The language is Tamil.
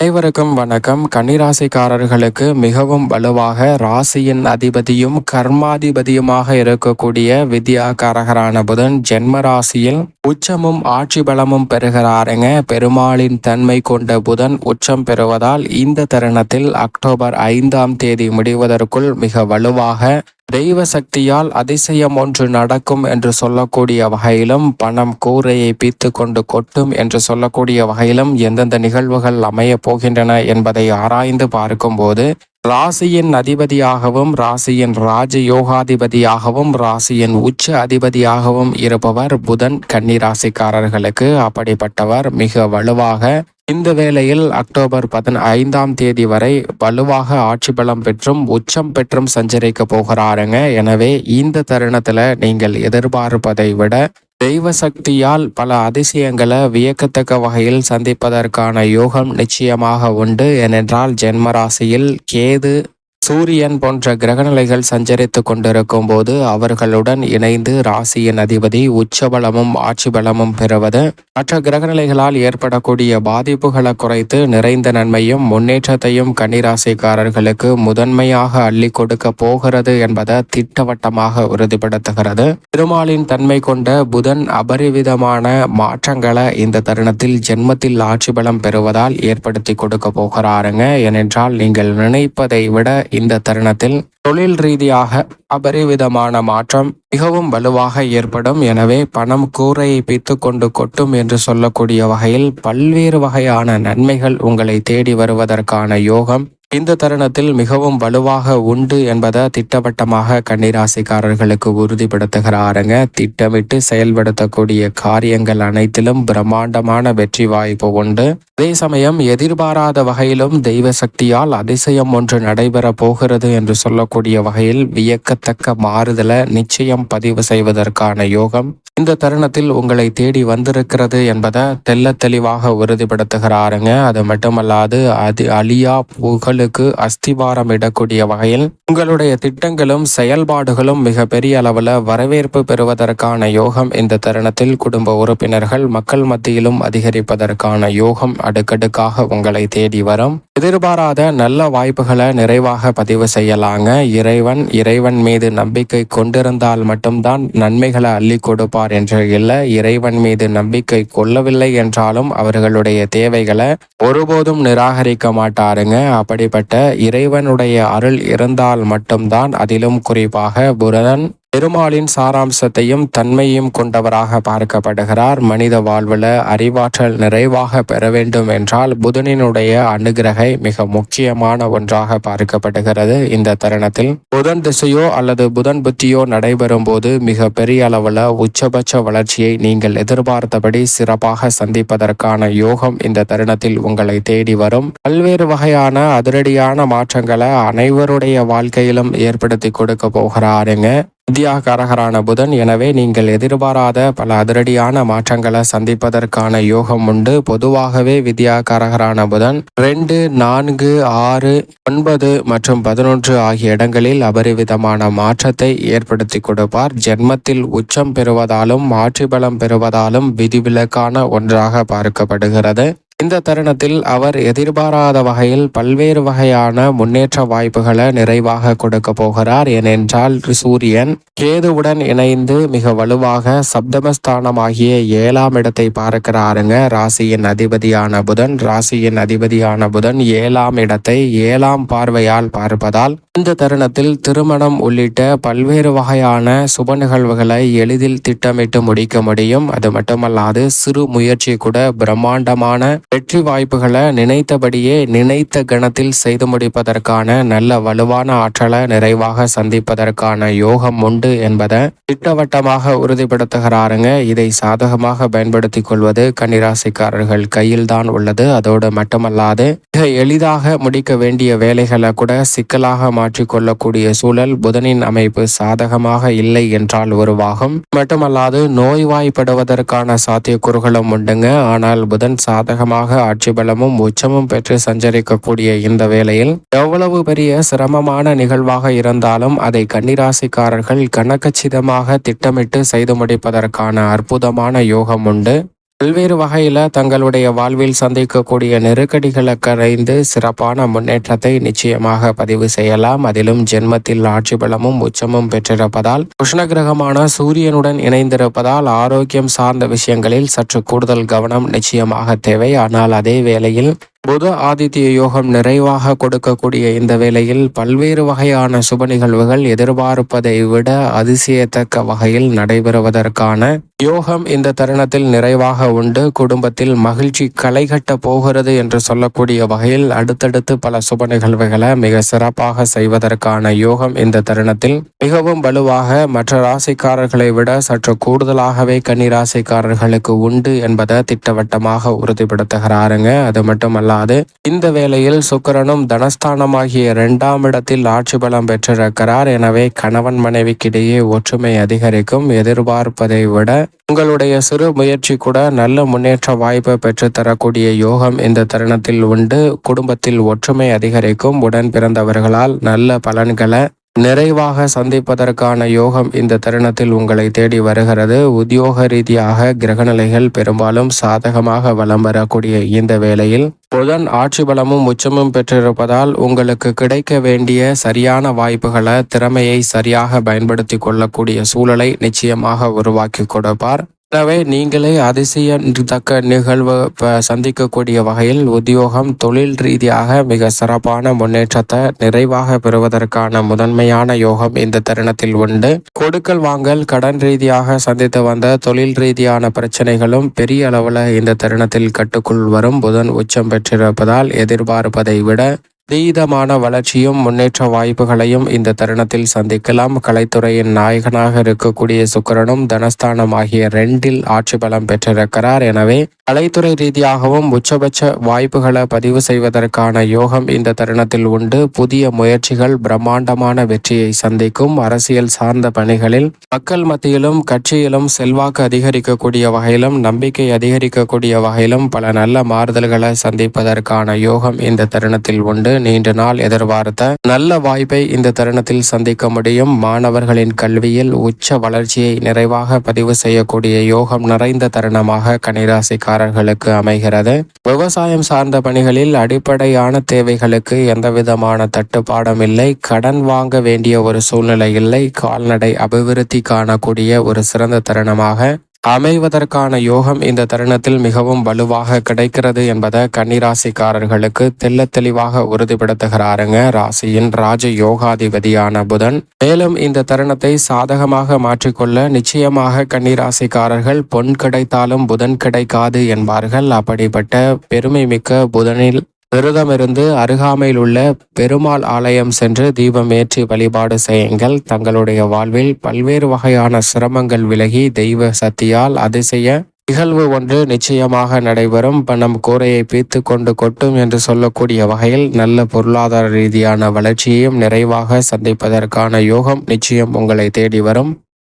அனைவருக்கும் வணக்கம். கன்னிராசிக்காரர்களுக்கு மிகவும் வலுவாக ராசியின் அதிபதியும் கர்மாதிபதியுமாக இருக்கக்கூடிய வித்யாகாரகரான புதன் ஜென்ம ராசியில் உச்சமும் ஆட்சி பலமும் பெறுகிறாருங்க. பெருமாளின் தன்மை கொண்ட புதன் உச்சம் பெறுவதால் இந்த தருணத்தில் அக்டோபர் ஐந்தாம் தேதி முடிவதற்குள் மிக வலுவாக தெய்வ சக்தியால் அதிசயம் ஒன்று நடக்கும் என்று சொல்லக்கூடிய வகையிலும் பணம் கூரையை பீத்து கொண்டு கொட்டும் என்று சொல்லக்கூடிய வகையிலும் எந்தெந்த நிகழ்வுகள் அமைய போகின்றன என்பதை ஆராய்ந்து பார்க்கும்போது ராசியின் அதிபதியாகவும் ராசியின் ராஜ யோகாதிபதியாகவும் ராசியின் உச்ச அதிபதியாகவும் இருப்பவர் புதன் கன்னிராசிக்காரர்களுக்கு அப்படிப்பட்டவர் மிக வலுவாக இந்த வேளையில் அக்டோபர் பதின ஐந்தாம் தேதி வரை வலுவாக ஆட்சி பலம் பெற்றும் உச்சம் பெற்றும் சஞ்சரிக்க போகிறாருங்க. எனவே இந்த தருணத்துல நீங்கள் எதிர்பார்ப்பதை விட தெய்வ சக்தியால் பல அதிசயங்களை வியக்கத்தக்க வகையில் சந்திப்பதற்கான யோகம் நிச்சயமாக உண்டு. ஏனென்றால் ஜென்மராசியில் கேது சூரியன் போன்ற கிரகநிலைகள் சஞ்சரித்து கொண்டிருக்கும் போது அவர்களுடன் இணைந்து ராசியின் அதிபதி உச்சபலமும் ஆட்சி பலமும் பெறுவது. மற்ற கிரகநிலைகளால் ஏற்படக்கூடிய பாதிப்புகளை குறைத்து நிறைந்த நன்மையும் முன்னேற்றத்தையும் கன்னிராசிக்காரர்களுக்கு முதன்மையாக அள்ளி கொடுக்க போகிறது என்பதை திட்டவட்டமாக உறுதிப்படுத்துகிறது. திருமாலின் தன்மை கொண்ட புதன் அபரிவிதமான மாற்றங்களை இந்த தருணத்தில் ஜென்மத்தில் ஆட்சி பலம் பெறுவதால் ஏற்படுத்தி கொடுக்க போகிறாருங்க. ஏனென்றால் நீங்கள் நினைப்பதை விட இந்த தருணத்தில் தொழில் ரீதியாக அபரிவிதமான மாற்றம் மிகவும் வலுவாக ஏற்படும். எனவே பணம் கூரையை பித்து கொண்டு கொட்டும் என்று சொல்லக்கூடிய வகையில் பல்வேறு வகையான நன்மைகள் உங்களை தேடி வருவதற்கான யோகம். இந்த தருணத்தில் மிகவும் வலுவாக உண்டு என்பதை திட்டவட்டமாக கன்னிராசிக்காரர்களுக்கு உறுதிப்படுத்துகிறாருங்க. திட்டமிட்டு செயல்படுத்தக்கூடிய காரியங்கள் அனைத்திலும் பிரம்மாண்டமான வெற்றி வாய்ப்பு உண்டு. அதே சமயம் எதிர்பாராத வகையிலும் தெய்வ சக்தியால் அதிசயம் ஒன்று நடைபெற போகிறது என்று சொல்லக்கூடிய வகையில் வியக்கத்தக்க மாறுதலை நிச்சயம் பதிவு செய்வதற்கான யோகம் இந்த தருணத்தில் உங்களை தேடி வந்திருக்கிறது என்பதை தெல்ல தெளிவாக உறுதிப்படுத்துகிறாருங்க. அது மட்டுமல்லாது அது அழியா புகழ் புகழுக்கு அஸ்திவாரம் இடக்கூடிய வகையில் உங்களுடைய திட்டங்களும் செயல்பாடுகளும் மிக பெரிய அளவில் வரவேற்பு பெறுவதற்கான யோகம் இந்த தருணத்தில் குடும்ப உறுப்பினர்கள் மக்கள் மத்தியிலும் அதிகரிப்பதற்கான யோகம் அடுக்கடுக்காக உங்களை தேடி வரும். எதிர்பாராத நல்ல வாய்ப்புகளை நிறைவாக பதிவு செய்யலாங்க. இறைவன் இறைவன் மீது நம்பிக்கை கொண்டிருந்தால் மட்டும்தான் நன்மைகளை அள்ளி கொடுப்பார் என்று இல்லை. இறைவன் மீது நம்பிக்கை கொள்ளவில்லை என்றாலும் அவர்களுடைய தேவைகளை ஒருபோதும் நிராகரிக்க மாட்டாருங்க. அப்படி அப்படிப்பட்ட இறைவனுடைய அருள் இருந்தால் மட்டும்தான் அதிலும் குறிப்பாக புரதன் பெருமாளின் சாராம்சத்தையும் தன்மையும் கொண்டவராக பார்க்கப்படுகிறார். மனித வாழ்வில் அறிவாற்றல் நிறைவாக பெற வேண்டும் என்றால் புதனினுடைய அனுகிரகை மிக முக்கியமான ஒன்றாக பார்க்கப்படுகிறது இந்த தருணத்தில். புதன் திசையோ அல்லது புதன் புத்தியோ நடைபெறும் போது மிக பெரிய அளவில் உச்சபட்ச வளர்ச்சியை நீங்கள் எதிர்பார்த்தபடி சிறப்பாக சந்திப்பதற்கான யோகம் இந்த தருணத்தில் உங்களை தேடி வரும். பல்வேறு வகையான அதிரடியான மாற்றங்களை அனைவருடைய வாழ்க்கையிலும் ஏற்படுத்தி கொடுக்க போகிறாருங்க. வித்யாகாரகரான புதன் எனவே நீங்கள் எதிர்பாராத பல அதிரடியான மாற்றங்களை சந்திப்பதற்கான யோகம் உண்டு. பொதுவாகவே வித்யாகாரகரான புதன் ரெண்டு நான்கு ஆறு ஒன்பது மற்றும் பதினொன்று ஆகிய இடங்களில் அபரிவிதமான மாற்றத்தை ஏற்படுத்தி கொடுப்பார். ஜென்மத்தில் உச்சம் பெறுவதாலும் ஆட்சி பலம் பெறுவதாலும் விதிவிலக்கான ஒன்றாக பார்க்கப்படுகிறது. இந்த தருணத்தில் அவர் எதிர்பாராத வகையில் பல்வேறு வகையான முன்னேற்ற வாய்ப்புகளை நிறைவாக கொடுக்க போகிறார். ஏனென்றால் சூரியன் கேதுவுடன் இணைந்து மிக வலுவாக சப்தமஸ்தானமாகிய ஏழாம் இடத்தை பார்க்கிறாருங்க. ராசியின் அதிபதியான புதன் ராசியின் அதிபதியான புதன் ஏழாம் இடத்தை ஏழாம் பார்வையால் பார்ப்பதால் இந்த தருணத்தில் திருமணம் உள்ளிட்ட பல்வேறு வகையான சுப நிகழ்வுகளை எளிதில் திட்டமிட்டு முடிக்க முடியும். அது மட்டுமல்லாது சிறு முயற்சி கூட பிரம்மாண்டமான வெற்றி வாய்ப்புகளை நினைத்தபடியே நினைத்த கணத்தில் செய்து முடிப்பதற்கான நல்ல வலுவான ஆற்றலை நிறைவாக சந்திப்பதற்கான யோகம் உண்டு என்பதை திட்டவட்டமாக உறுதிப்படுத்துகிறாருங்க. இதை சாதகமாக பயன்படுத்திக் கொள்வது கன்னிராசிக்காரர்கள் கையில் தான் உள்ளது. அதோடு மட்டுமல்லாது மிக எளிதாக முடிக்க வேண்டிய வேலைகளை கூட சிக்கலாக மாற்றிக்கொள்ளக்கூடிய சூழல் புதனின் அமைப்பு சாதகமாக இல்லை என்றால் உருவாகும். மட்டுமல்லாது நோய்வாய்ப்படுவதற்கான சாத்தியக்கூறுகளும் உண்டுங்க. ஆனால் புதன் சாதகமாக காரணமாக ஆட்சி பலமும் உச்சமும் பெற்று சஞ்சரிக்கக்கூடிய இந்த வேளையில் எவ்வளவு பெரிய சிரமமான நிகழ்வாக இருந்தாலும் அதை கன்னிராசிக்காரர்கள் கனக்கச்சிதமாக திட்டமிட்டு செய்து முடிப்பதற்கான அற்புதமான யோகம் உண்டு. பல்வேறு வகையில் தங்களுடைய வாழ்வில் சந்திக்கக்கூடிய நெருக்கடிகளை கரைந்து சிறப்பான முன்னேற்றத்தை நிச்சயமாக பதிவு செய்யலாம். அதிலும் ஜென்மத்தில் ஆட்சி பலமும் உச்சமும் பெற்றிருப்பதால் உஷ்ண கிரகமான சூரியனுடன் இணைந்திருப்பதால் ஆரோக்கியம் சார்ந்த விஷயங்களில் சற்று கூடுதல் கவனம் நிச்சயமாக தேவை. ஆனால் அதே வேளையில் புத ஆதித்ய யோகம் நிறைவாக கொடுக்கக்கூடிய இந்த வேளையில் பல்வேறு வகையான சுப நிகழ்வுகள் எதிர்பார்ப்பதை விட அதிசயத்தக்க வகையில் நடைபெறுவதற்கான யோகம் இந்த தருணத்தில் நிறைவாக உண்டு. குடும்பத்தில் மகிழ்ச்சி களைகட்ட போகிறது என்று சொல்லக்கூடிய வகையில் அடுத்தடுத்து பல சுப நிகழ்வுகளை மிக சிறப்பாக செய்வதற்கான யோகம் இந்த தருணத்தில் மிகவும் வலுவாக மற்ற ராசிக்காரர்களை விட சற்று கூடுதலாகவே கன்னி ராசிக்காரர்களுக்கு உண்டு என்பதை திட்டவட்டமாக உறுதிப்படுத்துகிறாருங்க. அது மட்டுமல்ல மட்டுமல்லாது இந்த வேளையில் சுக்கிரனும் தனஸ்தானமாகிய இரண்டாம் இடத்தில் ஆட்சி பலம் பெற்றிருக்கிறார். எனவே கணவன் மனைவிக்கிடையே ஒற்றுமை அதிகரிக்கும். எதிர்பார்ப்பதை விட உங்களுடைய சிறு முயற்சி கூட நல்ல முன்னேற்ற வாய்ப்பை பெற்றுத்தரக்கூடிய யோகம் இந்த தருணத்தில் உண்டு. குடும்பத்தில் ஒற்றுமை அதிகரிக்கும். உடன் பிறந்தவர்களால் நல்ல பலன்களை நிறைவாக சந்திப்பதற்கான யோகம் இந்த தருணத்தில் உங்களை தேடி வருகிறது. உத்தியோக ரீதியாக கிரகநிலைகள் பெரும்பாலும் சாதகமாக வலம் வரக்கூடிய இந்த வேளையில் புதன் ஆட்சி பலமும் உச்சமும் பெற்றிருப்பதால் உங்களுக்கு கிடைக்க வேண்டிய சரியான வாய்ப்புகளை திறமையை சரியாக பயன்படுத்தி கொள்ளக்கூடிய சூழலை நிச்சயமாக உருவாக்கி கொடுப்பார். எனவே நீங்களே அதிசயத்தக்க நிகழ்வு சந்திக்கக்கூடிய வகையில் உத்தியோகம் தொழில் ரீதியாக மிக சிறப்பான முன்னேற்றத்தை நிறைவாக பெறுவதற்கான முதன்மையான யோகம் இந்த தருணத்தில் உண்டு. கொடுக்கல் வாங்கல் கடன் ரீதியாக சந்தித்து வந்த தொழில் ரீதியான பிரச்சனைகளும் பெரிய அளவில் இந்த தருணத்தில் கட்டுக்குள் வரும். புதன் உச்சம் பெற்றிருப்பதால் எதிர்பார்ப்பதை விட தீதமான வளர்ச்சியும் முன்னேற்ற வாய்ப்புகளையும் இந்த தருணத்தில் சந்திக்கலாம். கலைத்துறையின் நாயகனாக இருக்கக்கூடிய சுக்கரனும் தனஸ்தானம் ஆகிய ரெண்டில் ஆட்சி பலம் பெற்றிருக்கிறார். எனவே கலைத்துறை ரீதியாகவும் உச்சபட்ச வாய்ப்புகளை பதிவு செய்வதற்கான யோகம் இந்த தருணத்தில் உண்டு. புதிய முயற்சிகள் பிரம்மாண்டமான வெற்றியை சந்திக்கும். அரசியல் சார்ந்த பணிகளில் மக்கள் மத்தியிலும் கட்சியிலும் செல்வாக்கு அதிகரிக்கக்கூடிய வகையிலும் நம்பிக்கை அதிகரிக்கக்கூடிய வகையிலும் பல நல்ல மாறுதல்களை சந்திப்பதற்கான யோகம் இந்த தருணத்தில் உண்டு. நீண்ட நாள் எதிர்பார்த்த நல்ல வாய்ப்பை இந்த தருணத்தில் சந்திக்க முடியும். மாணவர்களின் கல்வியில் உச்ச வளர்ச்சியை நிறைவாக பதிவு செய்யக்கூடிய யோகம் நிறைந்த தருணமாக கனிராசிக்காரர்களுக்கு அமைகிறது. விவசாயம் சார்ந்த பணிகளில் அடிப்படையான தேவைகளுக்கு எந்தவிதமான தட்டுப்பாடும் இல்லை. கடன் வாங்க வேண்டிய ஒரு சூழ்நிலை இல்லை. கால்நடை அபிவிருத்தி காணக்கூடிய ஒரு சிறந்த தருணமாக அமைவதற்கான யோகம் இந்த தருணத்தில் மிகவும் வலுவாக கிடைக்கிறது என்பதை கன்னிராசிக்காரர்களுக்கு தெல்ல தெளிவாக உறுதிப்படுத்துகிறாருங்க. ராசியின் ராஜ யோகாதிபதியான புதன். மேலும் இந்த தருணத்தை சாதகமாக மாற்றிக்கொள்ள நிச்சயமாக கன்னிராசிக்காரர்கள் பொன் கிடைத்தாலும் புதன் கிடைக்காது என்பார்கள். அப்படிப்பட்ட பெருமை மிக்க புதனில் விரதமிருந்து அருகாமையில் உள்ள பெருமாள் ஆலயம் சென்று தீபம் ஏற்றி வழிபாடு செய்யுங்கள். தங்களுடைய வாழ்வில் பல்வேறு வகையான சிரமங்கள் விலகி தெய்வ சக்தியால் அதிசய நிகழ்வு ஒன்று நிச்சயமாக நடைபெறும். பணம் கூரையை பீத்து கொண்டு கொட்டும் என்று சொல்லக்கூடிய வகையில் நல்ல பொருளாதார ரீதியான வளர்ச்சியையும் நிறைவாக சந்திப்பதற்கான யோகம் நிச்சயம் உங்களை தேடி வரும்.